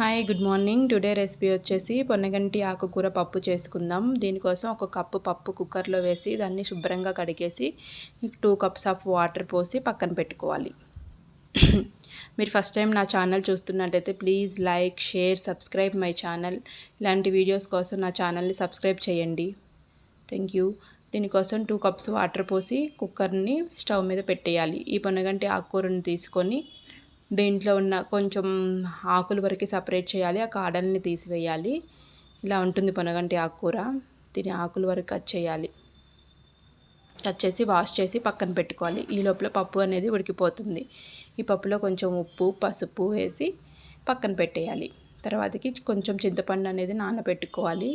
Hi good morning today recipe వచ్చేసి పొన్నగంటి ఆకుకూర పప్పు చేసుకుందాం. దీనికోసం ఒక కప్పు పప్పు కుక్కర్లో వేసి దాన్ని శుభ్రంగా కడిగేసి టూ కప్స్ ఆఫ్ వాటర్ పోసి పక్కన పెట్టుకోవాలి. మీరు ఫస్ట్ టైం నా ఛానల్ చూస్తున్నట్టయితే please like share subscribe my channel. ఇలాంటి వీడియోస్ కోసం నా ఛానల్ని సబ్స్క్రైబ్ చేయండి. థ్యాంక్ యూ దీనికోసం టూ కప్స్ వాటర్ పోసి కుక్కర్ని స్టవ్ మీద పెట్టేయాలి. ఈ పొన్నగంటి ఆకుకూరని తీసుకొని దీంట్లో ఉన్న కొంచెం ఆకుల వరకు సపరేట్ చేయాలి ఆ కాడల్ని తీసివేయాలి. ఇలా ఉంటుంది పొనగంటి ఆకుకూర. దీని ఆకుల వరకు కట్ చేయాలి. కట్ చేసి వాష్ చేసి పక్కన పెట్టుకోవాలి. ఈ లోపల పప్పు అనేది ఉడికిపోతుంది. ఈ పప్పులో కొంచెం ఉప్పు పసుపు వేసి పక్కన పెట్టేయాలి. తర్వాతకి కొంచెం చింతపండు అనేది నానబెట్టుకోవాలి.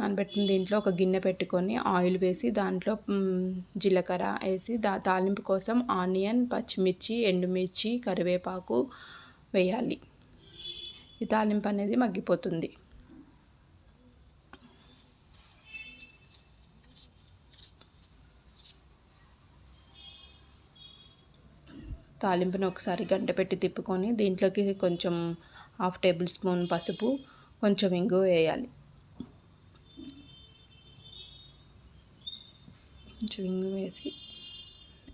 నానబెట్టిన దీంట్లో ఒక గిన్నె పెట్టుకొని ఆయిల్ వేసి దాంట్లో జీలకర్ర వేసి దా తాలింపు కోసం ఆనియన్ పచ్చిమిర్చి ఎండుమిర్చి కరివేపాకు వేయాలి. ఈ తాలింపు అనేది మగ్గిపోతుంది. తాలింపును ఒకసారి గంట పెట్టి తిప్పుకొని దీంట్లోకి కొంచెం హాఫ్ టేబుల్ స్పూన్ పసుపు కొంచెం ఇంగు వేయాలి. కొంచెం వేసి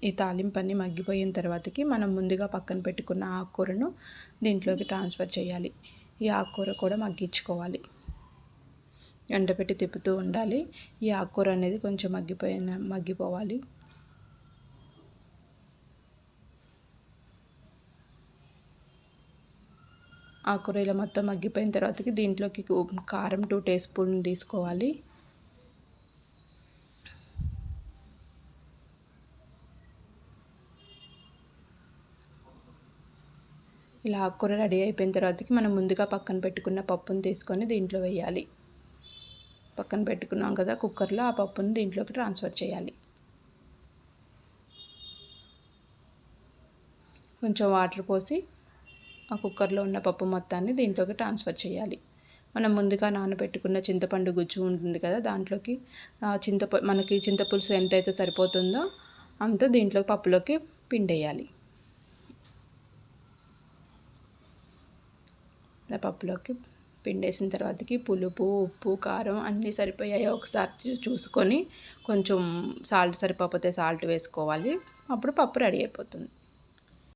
ఈ తాలింపన్ని మగ్గిపోయిన తర్వాతకి మనం ముందుగా పక్కన పెట్టుకున్న ఆకుకూరను దీంట్లోకి ట్రాన్స్ఫర్ చేయాలి. ఈ ఆకుకూర కూడా మగ్గించుకోవాలి. ఎండపెట్టి తిప్పుతూ ఉండాలి. ఈ ఆకుకూర అనేది కొంచెం మగ్గిపోయిన మగ్గిపోవాలి. ఆకుకూర ఇలా మొత్తం మగ్గిపోయిన తర్వాతకి దీంట్లోకి కారం టూ టీ స్పూన్ తీసుకోవాలి. ఇలా ఆకుకూర రెడీ అయిపోయిన తర్వాతకి మనం ముందుగా పక్కన పెట్టుకున్న పప్పును తీసుకొని దీంట్లో వేయాలి. పక్కన పెట్టుకున్నాం కదా కుక్కర్లో ఆ పప్పును దీంట్లోకి ట్రాన్స్ఫర్ చేయాలి. కొంచెం వాటర్ పోసి ఆ కుక్కర్లో ఉన్న పప్పు మొత్తాన్ని దీంట్లోకి ట్రాన్స్ఫర్ చేయాలి. మనం ముందుగా నానబెట్టుకున్న చింతపండు గుజ్జు ఉంటుంది కదా దాంట్లోకి చింతప మనకి చింతపులుసు ఎంతైతే సరిపోతుందో అంత దీంట్లోకి పప్పులోకి పిండేయాలి. ఇలా పప్పులోకి పిండేసిన తర్వాతకి పులుపు ఉప్పు కారం అన్నీ సరిపోయాయో? ఒకసారి చూసుకొని కొంచెం సాల్ట్ సరిపోతే సాల్ట్ వేసుకోవాలి. అప్పుడు పప్పు రెడీ అయిపోతుంది.